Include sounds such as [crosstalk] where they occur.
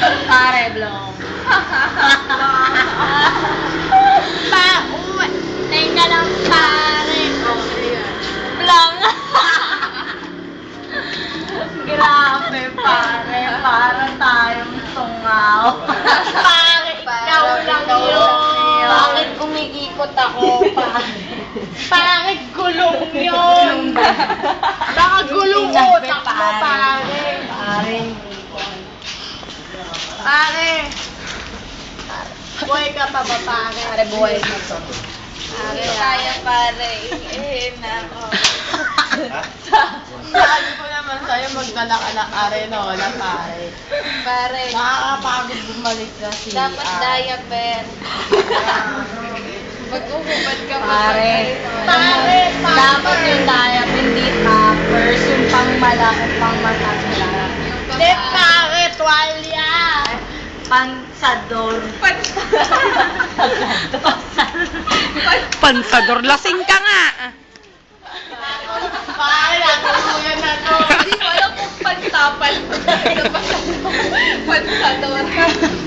Pare, blong. Pa-uwi. Teka lang, pare. Blong. Grabe, pare. Para tayong tungaw. Pare, ikaw lang yun. Bakit kumikikot ako, pare? Pare, gulong yun. Baka gulong utak mo, pare. Pare, Pare. Buhay ka pa ba, pare? pare buhay mo to. Pare, Kaya pare, eh na ako. [laughs] Sabi ko naman sa'yo, magdala ka ng arenola, pare. Pare, Nakakapagod bumalik na si dapat diaper. [laughs] Mag-uhubad ka pa. Pare. Pare, pare. Dapat yung diaper, hindi toppers, yung pang malaki, pang matatla. Pansador. Pansador, lasing ka nga. Pare, natuluyan na to. Hindi ko alam kung pansapal. [laughs] Pansador.